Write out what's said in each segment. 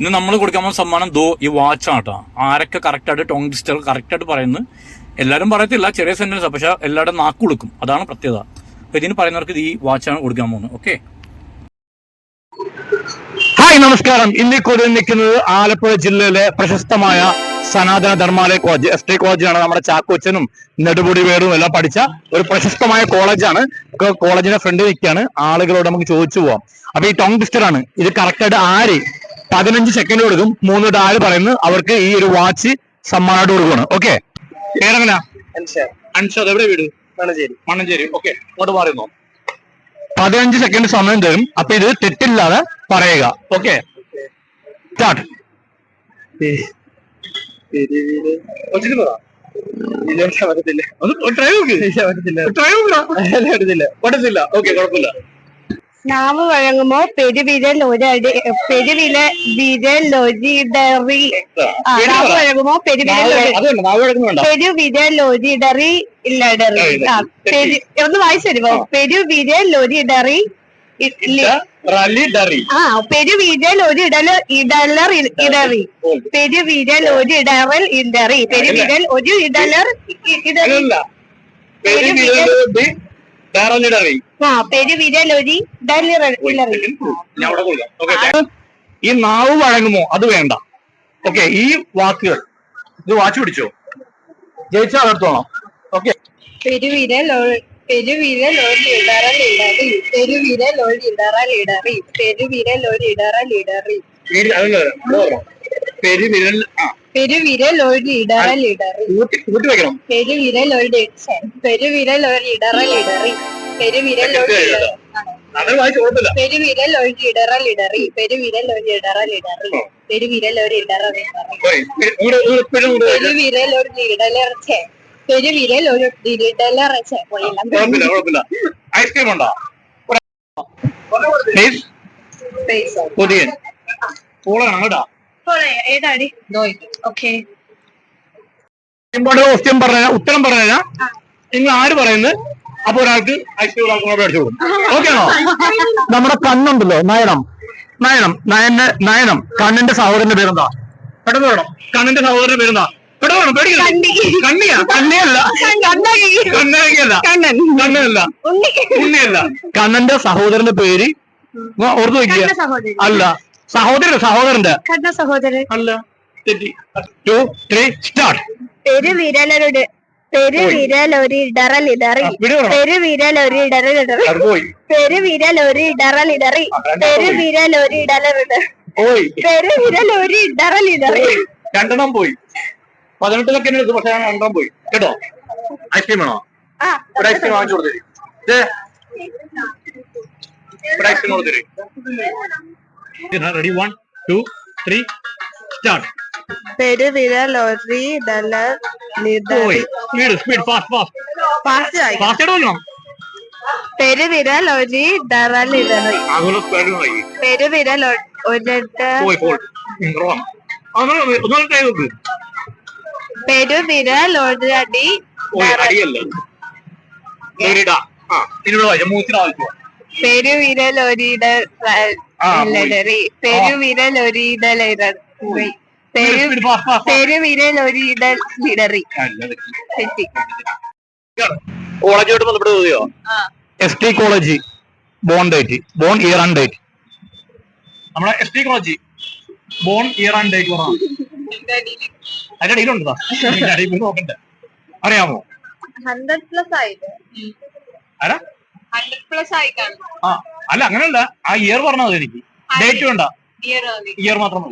ഇന്ന് നമ്മൾ കൊടുക്കാൻ പോകുന്ന സമ്മാനം? ദോ ഈ വാച്ചാണ് കേട്ടോ ആരൊക്കെ കറക്റ്റായിട്ട് ടോങ് ഡിസ്റ്റർ കറക്റ്റായിട്ട് പറയുന്നത് എല്ലാവരും പറയത്തില്ല ചെറിയ സെന്റൻസ് പക്ഷേ എല്ലാവരുടെ നാക്ക് കൊടുക്കും. അതാണ് പ്രത്യേകത. അപ്പൊ ഇതിന് പറയുന്നവർക്ക് ഈ വാച്ചാണ് കൊടുക്കാൻ പോകുന്നത്. ഓക്കെ ഹായ് നമസ്കാരം. ഇന്ന് കൂടുതൽ നിൽക്കുന്നത് ആലപ്പുഴ ജില്ലയിലെ പ്രശസ്തമായ സനാതന ധർമാലയ കോളേജ് എസ് ടി കോളേജാണ് നമ്മുടെ ചാക്കോച്ചനും നെടുപൊടി വേടും എല്ലാം പഠിച്ച ഒരു പ്രശസ്തമായ കോളേജാണ്. കോളേജിന്റെ ഫ്രണ്ട് നിൽക്കുകയാണ്. ആളുകളോട് നമുക്ക് ചോദിച്ചു പോവാം. അപ്പൊ ഈ ടോങ് ട്വിസ്റ്റർ ആണ്. ഇത് കറക്റ്റായിട്ട് ആര് പതിനഞ്ച് സെക്കൻഡ് കൊടുക്കും. മൂന്ന് ഡാൽ പറയുന്നു. അവർക്ക് ഈ ഒരു വാച്ച് സമ്മാനമായിട്ട് കൊടുക്കുകയാണ് ഓക്കെ പേരെങ്ങനാ? അൻഷാദ് എവിടെ വീട്? മണഞ്ചേരി. മണ്ണഞ്ചേരി ഓക്കെ ഇങ്ങോട്ട് പറയുന്നു. പതിനഞ്ച് സെക്കൻഡ് സമയം തരും. അപ്പൊ ഇത് തെറ്റില്ലാതെ പറയുക. ഓക്കെ സ്റ്റാർട്ട് പറ്റത്തില്ല. പറ്റത്തില്ല. പറ്റത്തില്ല. ഓക്കെ കുഴപ്പമില്ല. നാവ് വഴങ്ങുമോ പെരുവിരൽ ഒരടി പെരുവില വിരലൊരിടറി ആ, നാവ്. വഴങ്ങുമോ പെരുവിരൽ ഒരിടറി ഒരി- അതുണ്ട്? നാവ് കിടക്കുന്നുണ്ടോ പെരുവിരലൊരിടറി ഇല്ലടറി ആ, പെരു ഒന്ന് വായിച്ചു തരുമോ? പെരുവിരലൊരിടറി ആ പെരുവിരൽ ഒരിടൽ ഇടലർ ഇടറി. പെരുവിരൽ ഒരിടറൽ ഇടറി. പെരുവിരൽ ഒരു ഇടലർ ഇടറി. അല്ല ഡറി ആ ഞാൻ അവിടെ കൊടുക്കാം. ഓക്കെ ഈ നാവ് വഴങ്ങുമോ? അത് വേണ്ട. ഓക്കെ ഈ വാക്കുകൾ. ഇത് വാച്ച് പിടിച്ചോ? ജയിച്ചാൽ അതെടുത്തോളാം ഓക്കെ. പെരുവിരൽ ഒ- പെരുവിരൽ ആ. പെരുവിരൽ ഒരു ഇടറൽ ഇടറി. കൂട്ടി കൂട്ടി വെക്കണം. പെരുവിരൽ ഒരു ഛെ, പെരുവിരൽ ഒരു ഇടറൽ ഇടറി. പെരുവിരൽ ഒരു ഇട- ആ. അത് വായിച്ച് കുഴപ്പമില്ല പെരുവിരൽ ഒരു ഇടറൽ ഇടറി. പെരുവിരൽ ഒരു ഇടറൽ ഇടറി. പെരുവിരൽ ഒരു ഇടറൽ ഇടറി Sorry. ഇങ്ങോട്ട് ഇങ്ങോട്ട് ഇപ്പോഴും ഇങ്ങോട്ട് വെക്ക്. പെരുവിരൽ ഒരു ഇടലർ ഛെ, പെരുവിരൽ ഒരു ഇടലർ ഛെ, പോയെല്ലാം കുഴപ്പമില്ല കുഴപ്പമില്ല. ഐസ്ക്രീം ഉണ്ടോ. പുതിയ പൂളാണ് കേട്ടോ. ഏതാടി ഓക്കെ ഇമ്പോർട്ടന്റ് ക്വസ്റ്റ്യൻ പറഞ്ഞ ഉത്തരം പറഞ്ഞാൽ നിങ്ങൾ ആര് പറയുന്നത്? അപ്പൊ ഒരാൾക്ക് ഐസ്ക്രീം ഒരാൾക്ക് മേടിച്ചു കൊടുക്കും. ഓക്കെ ആണോ? നമ്മുടെ കണ്ണുണ്ടല്ലോ. നയനം. നയനം. നയന്റെ നയനം. കണ്ണിന്റെ സഹോദരന്റെ പേരെന്താ? പെട്ടെന്ന് വേണം കണ്ണിന്റെ സഹോദരന്റെ പേരെന്താ? പെട്ടെന്ന് വേണം പേടിക്കില്ല കണ്ണിയാ? കണ്ണിയല്ല. കണ്ണല്ല കണ്ണനല്ല. ഉണ്ണിയല്ല. കണ്ണന്റെ സഹോദരന്റെ പേര് ഓർത്തു വെക്കുക. സഹോദരൻ. അല്ല. സഹോദരൻ സഹോദരന്റെ കണ്ണ സഹോദരൻ? അല്ല തെറ്റി. ടു ത്രീ സ്റ്റാർട്ട് പെരുവിരലൊരു പെരുവിരൽ ഒരു ഇടറൽ ഇടറി. വിടുകയാണോ പെരുവിരൽ ഒരു ഇടറൽ ഇടറി. അത് പോയി. പെരുവിരൽ ഒരു ഇടറൽ ഇടറി. പെരുവിരൽ ഒരു ഇടറൽ ഇടറി. പോയി. പെരുവിരൽ ഒരു ഇടറൽ ഇടറി. പോയി. രണ്ടെണ്ണം പോയി. പതിനെട്ടിലൊക്കെ സെക്കൻഡ് പക്ഷെ പക്ഷെ രണ്ടെണ്ണം പോയി. കേട്ടോ? ഐസ്ക്രീം വേണോ ഒരു ഐസ്ക്രീം വാങ്ങിച്ചു കൊടുത്തേ ഒരു ice cream കൊടുത്തരി. Ready one two three start പെരുവിരൽ ഒരു പോയി speed speed fast fast fast ആയി. ഫാസ്റ്റ് ഇടണോ പെരുവിരൽ ഒരു നോക്കി. പെരുവിരൽ ഒ- ഒരിട. പെരുവിരൽ ഒരിട മൂച്ചിന് പെരുവിരൽ ഒരു ഇടറി ആ, പോയി. പെരുവിരൽ ഒരു ഇടലറി പെരു സ്പീഡ് ഫാസ്റ്റ് ഫാസ്റ്റ് പെരുവിരൽ ഒരു ഇടൽ ഇടറി തെറ്റി കോളേജോട്ട് ബന്ധപ്പെട്ട് ചോദ്യോ S T college born date born year and date. നമ്മളെ S T college born year and date പറഞ്ഞു അതിന്റെ അടിയിലുണ്ടോ നോക്കണ്ടേ. അറിയാമോ? ഹൺഡ്രഡ് പ്ലസ് ആയിട്ട് ആരാ? ഹൺഡ്രഡ് പ്ലസ് ആയി കാണും ആ. അല്ല അങ്ങനെയല്ല ആ ഇയർ പറഞ്ഞത് എനിക്ക്. ഡേറ്റ് വേണ്ട. ഇയർ മതി. ഇയർ മാത്രം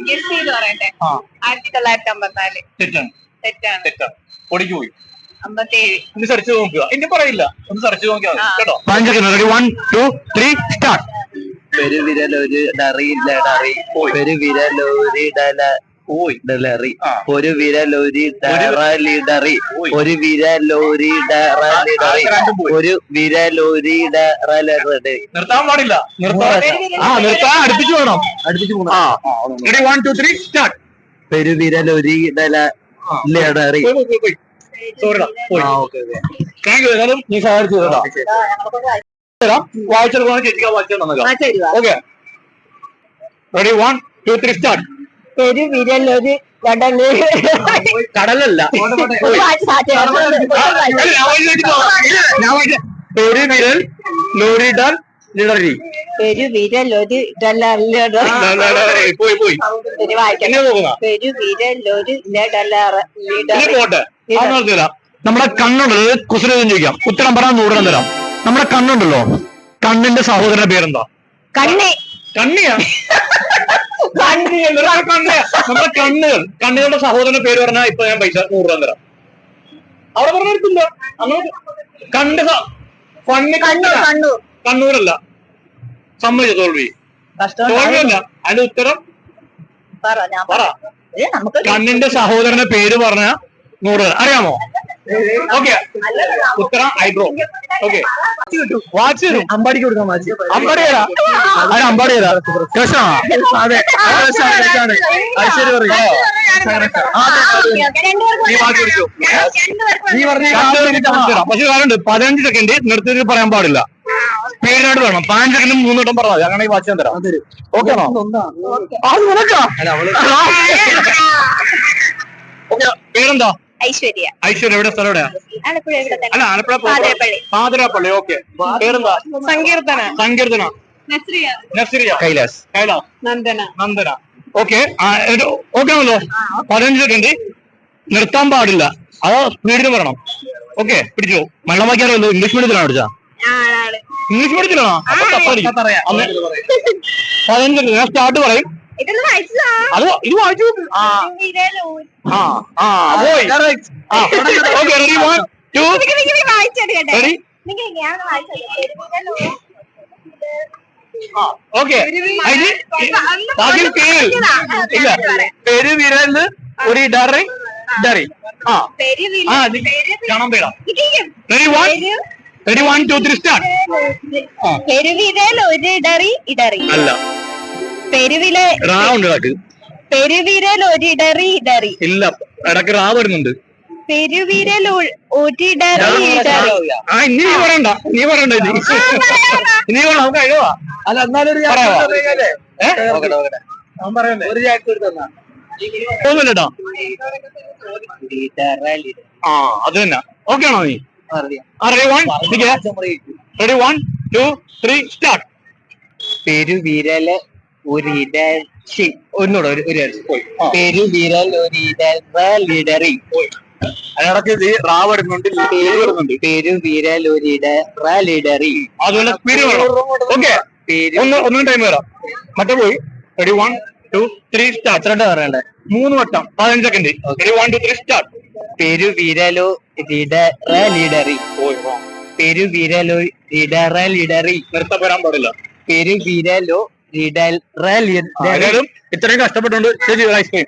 ആയിരത്തി തൊള്ളായിരത്തി അമ്പത്തിനാല് തെറ്റാണ്. തെറ്റാണ്. തെറ്റാണ്. പൊടിക്ക് പോയി. ഒന്ന് സെർച്ച് നോക്കുക. ഇനി പറയില്ല. ഒന്ന് സെർച്ച് നോക്കിയാൽ കേട്ടോ? വൺ ടു ത്രീ സ്റ്റാർട്ട് ഡറി ഒരു വിരലൊരു ഡല ഡലറി. ഒരു വിരലൊരി ഡറലിടറി. ഒരു വിരലൊരി ഡറലിടറി. ഒരു വിരലൊരി ഡറലറി നിർത്താൻ പാടില്ല ആ നിർത്താൻ അടുപ്പിച്ചു വേണം അടുപ്പിച്ചു പോകണം വൺ ടു ത്രീ സ്റ്റാർട്ട് പെരുവിരലൊരി ഒരു ഡല ലടറി സോറിടാ പോയി ആ ഓക്കെ താങ്ക് യു ഏതായാലും നീ സഹായിച്ചു വായിച്ചെടുക്കാൻ ചേച്ചിക്ക് വായിച്ചു okay ready one two three start പെരുവിരലൊരു വിരൽ ഒരു കടൽ. കടലല്ല. ഒരു വിരൽ വായിച്ചിട്ട് പോകാം. ഞാൻ വായിച്ച- ഒരു വിരൽ പോയി ഒരു പോട്ടെ. നമ്മുടെ കണ്ണുണ്ടല്ലോ കുസൃതം ചോദിക്കാം. ഉത്തരം പറഞ്ഞാൽ നൂറിനം തരാം. നമ്മുടെ കണ്ണുണ്ടല്ലോ. കണ്ണിന്റെ സഹോദരന്റെ പേരെന്താ? കണ്ണി. കണ്ണിയാ? നമ്മുടെ കണ്ണുകൾ കണ്ണുകളുടെ സഹോദരന്റെ പേര് പറഞ്ഞാൽ ഇപ്പൊ ഞാൻ പൈസ നൂറ് രൂപ തരാം. അവിടെ പറഞ്ഞിട്ടില്ല കണ്ണ് സ- കണ്ണ് കണ്ണു കണ്ണു കണ്ണൂരല്ല. സമ്മതിച്ചു തോൽവി? തോൽവിയല്ല. അതിന്റെ ഉത്തരം? പറ കണ്ണിന്റെ സഹോദരന്റെ പേര് പറഞ്ഞ നൂറ് രൂപ. അറിയാമോ? ഓക്കെ ഉത്തരം ഐബ്രോ. ഓക്കെ വാച്ച് തരും അമ്പാടിക്ക് കൊടുക്കാം വാച്ച് അമ്പാടി ഏതാ? അത് അമ്പാടി തരാ കേശാ അതെ ഐശ്വര്യ പറയും. നീ പറഞ്ഞ പക്ഷെ കാര്യമുണ്ട് പതിനഞ്ച് സെക്കൻഡ് നിർത്തി പറയാൻ പാടില്ല. സ്പീഡിനായിട്ട് വേണം. പതിനഞ്ച് സെക്കൻഡ് മൂന്ന് വട്ടം പറഞ്ഞാൽ അങ്ങനെ ഈ വാച്ച് ഞാൻ തരാം. ഓക്കെ ആണോ? അത് നിനക്കാ? ഓക്കെ പേരെന്താ ഐശ്വര്യ. ഐശ്വര്യ എവിടെ? സ്ഥലം എവിടെയാ ആലപ്പുഴ ഇവിടെ തന്നെ. അല്ല ആലപ്പുഴ പാതിരപ്പള്ളി. പാതിരാപ്പള്ളി ഓക്കെ. പേരെന്താ? സങ്കീർത്തന. സങ്കീർത്തന. നസ്രിയ. നസീറിയ കൈലാസ്. കൈലാസ്. നന്ദന. നന്ദന. ഓക്കെ. ഓക്കെ ആണല്ലോ. പതിനഞ്ച് സെക്കൻഡ് നിർത്താൻ പാടില്ല. അതോ സ്പീഡിന് പറയണം ഓക്കെ പിടിച്ചോ. മലയാളം വായിക്കാറല്ലോ ഇംഗ്ലീഷ് മീഡിയത്തിലാണ് പഠിച്ചാ? ഇംഗ്ലീഷ് മീഡിയത്തിലാണോ? പതിനഞ്ച്. ഞാൻ സ്റ്റാർട്ട് പറയും. അത് ഇത് വായിച്ചു. ആ. ആ ആ. പോയി. ആ okay ready one two ready okay ഇല്ല. പെരുവിരൽ ഒരു ഡറി ഡറി ആ. ആ കാണാൻ പേരാ ready one ready one two three start ആ. പെരുവിരൽ ഒരു ഇടറി ഇടറി. അല്ല. പെരുവിലെ റാ ഉണ്ട് ഇടയ്ക്ക്. പെരുവിരൽ ഒരിടറി ഇടറി. ഇല്ല ഇടയ്ക്ക് റാ വരുന്നുണ്ട്. പെരുവിരൽ ഒ- ഒരിടറി ഇടറി. ആ ഇനി നീ പറയണ്ട നീ പറയണ്ട ഇനി നീ പറ നമുക്ക് കഴിവാ അല്ല എന്നാലും പറയാമോ? ഏ? അവൻ പറയണ്ടേ? ഒരു ചാക്ക് തോന്നില്ലട്ടോ ആ അത് തന്നെ. ഓക്കെ ആണോ നീ? ആ ready one ready one two three start പെരുവിരൽ ഒരിട ശി, ഒന്നൂടെ ഒരു ഒരു വരി. പെരുവിരൽ ഒരിടറി അതിനിടക്ക് ഇത് റാ വരുന്നുണ്ട് പേര് വരുന്നുണ്ട് പെരുവിരൽ ഒരിടറി അതുപോലെ സ്പീഡ് വേണം. ഓക്കെ. ഒന്ന് ഒന്നും ടൈം വരാം മറ്റേ പോയി. Ready one two three start രണ്ടാ പറയണ്ടേ? മൂന്ന് വട്ടം പതിനഞ്ച് second ready one two three start പെരുവിരലോ ലിഡറി പെരുവിരലോ ലിഡറി നിർത്തപ്പെടാൻ പാടില്ല. പെരുവിരലോ ആരാലും ഇത്രയും കഷ്ടപ്പെട്ടുകൊണ്ട് ശരി ഐസ്ക്രീം.